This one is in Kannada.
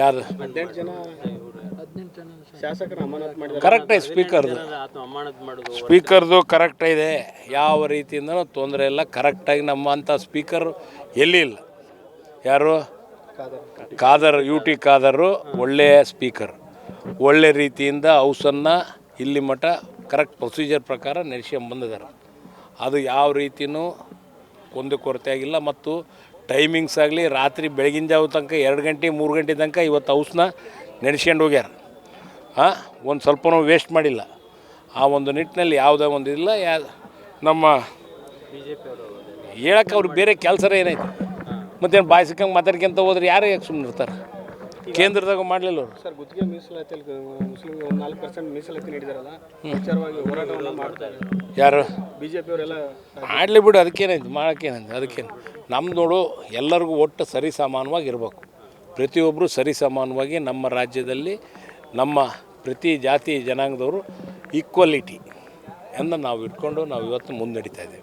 ಯಾರು? ಹದಿನೆಂಟು ಜನ ಶಾಸಕರ ಅಮಾನತ್ ಮಾಡಿದ್ದಾರೆ. ಕರೆಕ್ಟ್ ಐತೆ ಸ್ಪೀಕರ್ದು ಸ್ಪೀಕರ್ದು ಕರೆಕ್ಟ್ ಇದೆ. ಯಾವ ರೀತಿಯಿಂದನೂ ತೊಂದರೆ ಇಲ್ಲ. ಕರೆಕ್ಟಾಗಿ ನಮ್ಮಂಥ ಸ್ಪೀಕರ್ ಎಲ್ಲಿ ಇಲ್ಲ. ಯಾರು? ಖಾದರ್ ಯು ಟಿ ಖಾದರು ಒಳ್ಳೆಯ ಸ್ಪೀಕರ್ ಒಳ್ಳೆ ರೀತಿಯಿಂದ ಹೌಸನ್ನು ಇಲ್ಲಿ ಮಠ ಕರೆಕ್ಟ್ ಪ್ರೊಸೀಜರ್ ಪ್ರಕಾರ ನಡೆಸ್ಕೊಂಬಂದಿದ್ದಾರೆ ಅದು ಯಾವ ರೀತಿಯೂ ಕುಂದು ಕೊರತೆ ಆಗಿಲ್ಲ. ಮತ್ತು ಟೈಮಿಂಗ್ಸ್ ಆಗಲಿ ರಾತ್ರಿ ಬೆಳಗಿನ ಜಾವ ತನಕ ಎರಡು ಗಂಟೆ ಮೂರು ಗಂಟೆ ತನಕ ಇವತ್ತು ಹೌಸ್ನ ನೆನೆಸ್ಕೊಂಡು ಹೋಗ್ಯಾರ. ಹಾಂ ಒಂದು ಸ್ವಲ್ಪನೂ ವೇಸ್ಟ್ ಮಾಡಿಲ್ಲ. ಆ ಒಂದು ನಿಟ್ಟಿನಲ್ಲಿ ಯಾವುದೇ ಒಂದು ಇಲ್ಲ ಯಾ ನಮ್ಮ ಅವರು ಹೇಳಕ್ಕೆ ಅವ್ರಿಗೆ ಬೇರೆ ಕೆಲಸ ಏನೈತೆ? ಮತ್ತೇನು ಬಾಯಿ ಸಿಕ್ಕಂಗೆ ಮಾತಾಡ್ಕೊಂತ ಹೋದ್ರೆ ಯಾರು ಯಾಕೆ ಸುಮ್ಮನೆ ಇರ್ತಾರೆ? ಕೇಂದ್ರದಾಗ ಮಾಡಲಿಲ್ಲ ಅವರು. ಸರ್ ಗುತ್ತಿಗೆ ಮೀಸಲಾತಿ ಮುಸ್ಲಿಂ ಒಂದು ನಾಲ್ಕು ಪರ್ಸೆಂಟ್ ಮೀಸಲಾತಿ ನೀಡಿದಾರಲ್ಲ ವಿಚಾರವಾಗಿ ಹೋರಾಟವನ್ನು ಮಾಡ್ತಾರೆ ಯಾರು? ಬಿ ಜೆ ಪಿಯವರೆಲ್ಲ ಮಾಡಲಿ ಬಿಡು ಅದಕ್ಕೇನೈತೆ ಮಾಡೋಕ್ಕೇನಂತೆ ಅದಕ್ಕೇನು. ನಮ್ದು ಎಲ್ಲರಿಗೂ ಒಟ್ಟು ಸರಿ ಸಮಾನವಾಗಿ ಇರಬೇಕು. ಪ್ರತಿಯೊಬ್ಬರು ಸರಿ ಸಮಾನವಾಗಿ ನಮ್ಮ ರಾಜ್ಯದಲ್ಲಿ, ನಮ್ಮ ಪ್ರತಿ ಜಾತಿ ಜನಾಂಗದವರು ಈಕ್ವಾಲಿಟಿ ಎಂದು ನಾವು ಇಟ್ಕೊಂಡು ನಾವು ಇವತ್ತು ಮುನ್ನಡೀತಾ ಇದ್ದೇವೆ.